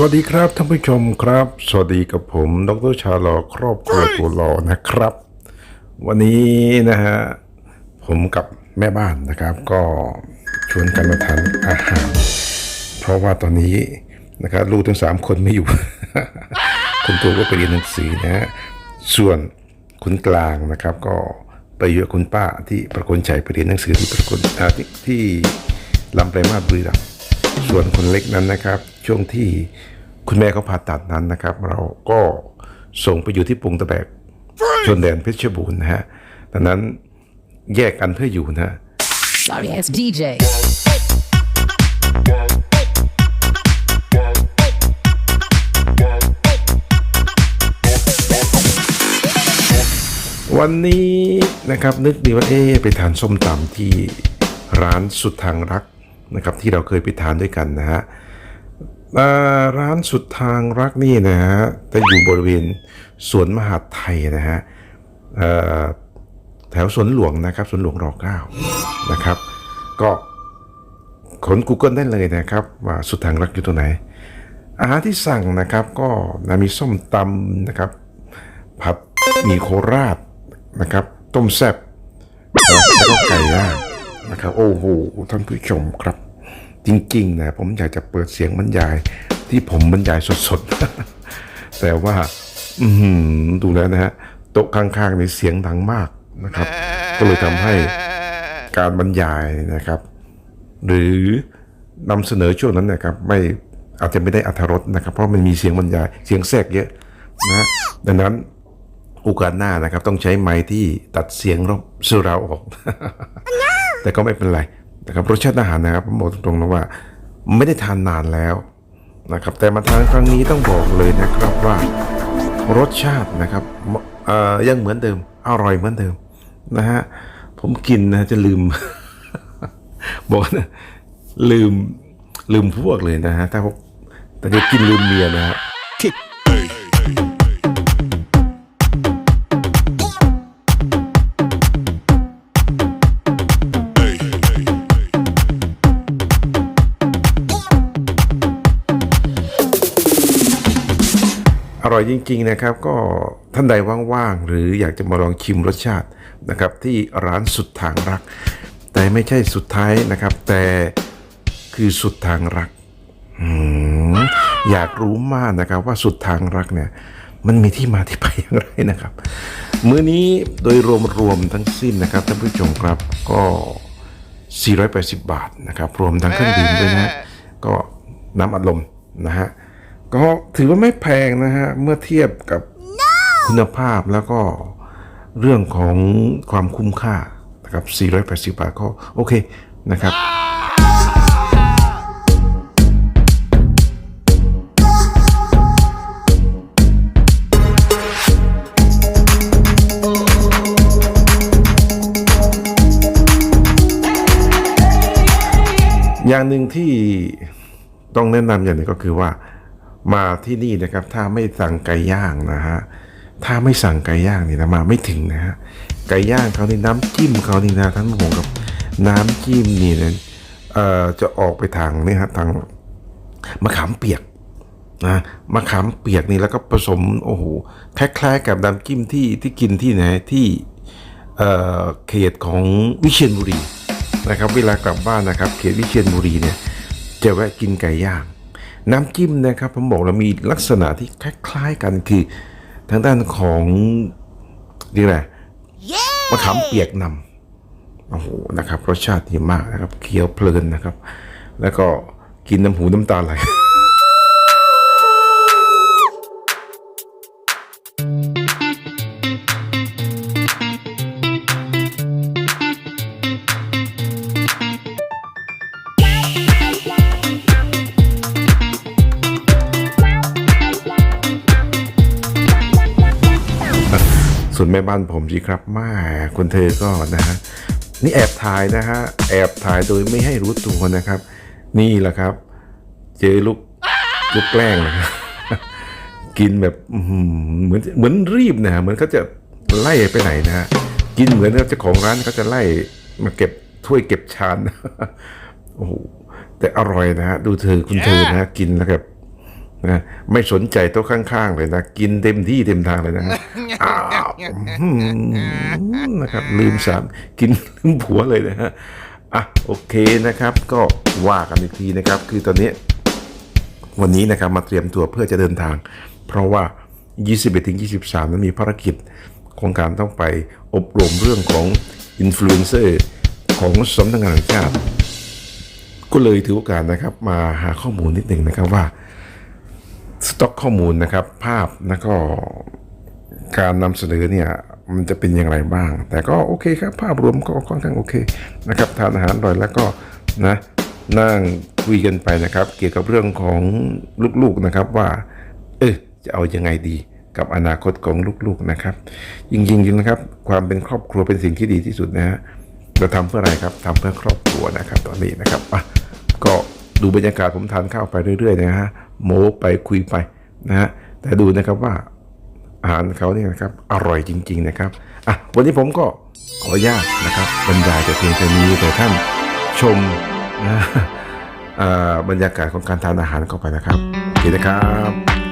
วัสดีครับท่านผู้ชมครับ สวัสดีกับผม ดรชาลอครอบครัวตัวรอนะครับ วันนี้นะฮะผมกับแม่บ้านนะครับ ก็ชวนกันมาทานอาหาร เพราะว่าตอนนี้นะครับลูกทั้งสามคนไม่อยู่ คุณตัวก็ไปเรียนหนังสือนะฮะส่วนคุณกลางนะครับ ก็ไปอยู่กับคุณป้าที่ประคนชัยไปเรียนหนังสือที่ประคนอ่าที่ที่ลำไปลายมาบุรีรัมย์ส่วนคนเล็กนั้นนะครับ ช่วงที่คุณแม่เขาผ่าตัดนั้นนะครับ เราก็ส่งไปอยู่ที่ปรุงตะแบกชนแดนเพชรบูรณ์นะฮะดังนั้นแยกกันเพื่ออยู่นะ Sorry ass DJ. วันนี้นะครับนึกดีว่าเอ๊ะไปทานส้มตำที่ร้านสุดทางรักนะครับที่เราเคยไปทานด้วยกันนะฮะเอ่อ ร้านสุดทางรักนี่นะฮะจะอยู่บริเวณสวนมหาดไทยนะฮะแถวสวนหลวงนะครับสวนหลวงรอเก้านะครับ ก็ขน Google ได้เลยนะครับ ว่าสุดทางรักอยู่ตรงไหน อาหารที่สั่งนะครับก็นะมีส้มตำนะครับ ผัดหมีโคราชนะครับ ต้มแซ่บแล้วก็ไก่ย่างนะครับ โอ้โหท่านผู้ชมครับ จริงๆนะผมอยากจะเปิดเสียงบรรยาย ที่ผมบรรยายสดๆ แต่ว่าอืดูแล้วนะฮะโต๊ะข้างๆในเสียงดังมากนะครับ ก็เลยทำให้การบรรยายนะครับ หรือนำเสนอช่วงนั้นนะครับ ไม่อาจจะไม่ได้อัธรสนะครับ เพราะมันมีเสียงบรรยายเสียงแทรกเยอะนะดังนั้นโอกาสหน้านะครับ ต้องใช้ไม้ที่ตัดเสียงรบสื้อเราออก แต่ก็ไม่เป็นไร นะครับรสชาติอาหารนะครับผมบอกตรงๆนะว่า ไม่ได้ทานนานแล้วนะครับ แต่มาทานครั้งนี้ต้องบอกเลยนะครับว่ารสชาตินะครับยังเหมือนเดิมอร่อยเหมือนเดิมนะฮะผมกินนะจะลืม บอกนะลืมลืมพวกเลยนะฮะถ้าพวกแต่จะกินลืมเมียนะฮะ อร่อยจริงๆนะครับ ก็ท่านใดว่างๆหรืออยากจะมาลองชิมรสชาตินะครับ ที่ร้านสุดทางรัก แต่ไม่ใช่สุดท้ายนะครับ แต่คือสุดทางรักอยากรู้มากนะครับ ว่าสุดทางรักเนี่ย มันมีที่มาที่ไปอย่างไรนะครับ มื้อนี้โดยรวมๆทั้งสิ้นนะครับท่านผู้ชมครับก็ 480 บาทนะครับ รวมทั้งเครื่องดื่มด้วยนะฮะก็น้ำอัดลมนะฮะ ก็ถือว่าไม่แพงนะฮะ เมื่อเทียบกับคุณภาพแล้วก็เรื่องของความคุ้มค่านะครับ 480 บาทก็โอเคนะครับอย่างหนึ่งที่ต้องแนะนำอย่างหนึงก็คือว่า มาที่นี่นะครับ ถ้าไม่สั่งไก่ย่างนะฮะถ้าไม่สั่งไก่ย่างนี่นะมาไม่ถึงนะฮะไก่ย่างเขานี่น้ำจิ้มเขานี่นะท่านผู้ชมครับน้ำจิ้มนี่เนี่ยเอ่อจะออกไปทางนี่ฮะทางมะขามเปียกนะมะขามเปียกนี่แล้วก็ผสมโอ้โหคล้ายๆกับน้ำจิ้มที่ที่กินที่ไหนที่เอ่อเขตของวิเชียรบุรีนะครับ เวลากลับบ้านนะครับ เขตวิเชียรบุรีเนี่ยจะแวะกินไก่ย่าง น้ำจิ้มนะครับผมบอกแล้วมีลักษณะที่คล้ายๆกันคือ ทางด้านของเรียกอะไรมะขามเปียกนำโอ้โหนะครับรสชาติดีมากนะครับเคี้ยวเพลินนะครับ แล้วก็กินน้ำหูน้ำตาไหล ส่วนแม่บ้านผมสิครับม่คุณเธอก็นะฮะนี่แอบถ่ายนะฮะแอบถ่ายโดยไม่ให้รู้ตัวนะครับ นี่แหละครับ เจอลูกลูกแกล้งนะครับกินแบบเหมือนเหมือนรีบนะฮะเหมือนเขาจะไล่ไปไหนนะฮะกินเหมือนเจ้าของร้านเขาจะไล่มาเก็บถ้วยเก็บชานโอ้โหแต่อร่อยนะฮะดูเธอคุณเธอนะฮะกินแล้วแบบ นะไม่สนใจโต๊ะข้างๆเลยนะ กินเต็มที่เต็มทางเลยนะอ้าวอืมนะครับ ลืมสามกินลืมผัวเลยนะฮะอะโอเคนะครับ ก็ว่ากันอีกทีนะครับ คือตอนนี้ วันนี้นะครับมาเตรียมตัวเพื่อจะเดินทาง เพราะว่า 21ถึง23 นั้นมีภารกิจของการต้องไปอบรมเรื่องของอินฟลูเอนเซอร์ของสำนักงานแห่งชาติก็เลยถือโอกาสนะครับมาหาข้อมูลนิดหนึ่งนะครับว่า สต็อกข้อมูลนะครับ ภาพแล้วก็การนำเสนอเนี่ยมันจะเป็นอย่างไรบ้าง แต่ก็โอเคครับ ภาพรวมก็ค่อนข้างโอเคนะครับทานอาหารอร่อยแล้วก็นะนั่งคุยกันไปนะครับ เกี่ยวกับเรื่องของลูกๆนะครับว่า เออจะเอายังไงดีกับอนาคตของลูกๆนะครับจริงๆจริงๆนะครับ ความเป็นครอบครัวเป็นสิ่งที่ดีที่สุดนะฮะเราทำเพื่ออะไรครับทำเพื่อครอบครัวนะครับ ตอนนี้นะครับอะก็ดูบรรยากาศผมทานข้าวไปเรื่อยๆนะฮะ โม้ไปคุยไปนะฮะแต่ดูนะครับว่าอาหารเขาเนี่ยนะครับอร่อยจริง ๆนะครับอะวันนี้ผมก็ขออนุญาตนะครับบรรยายแต่เพียงแค่นี้แต่ท่านชมนะบรรยากาศของการทานอาหารเข้าไปนะครับโอเคนะครับ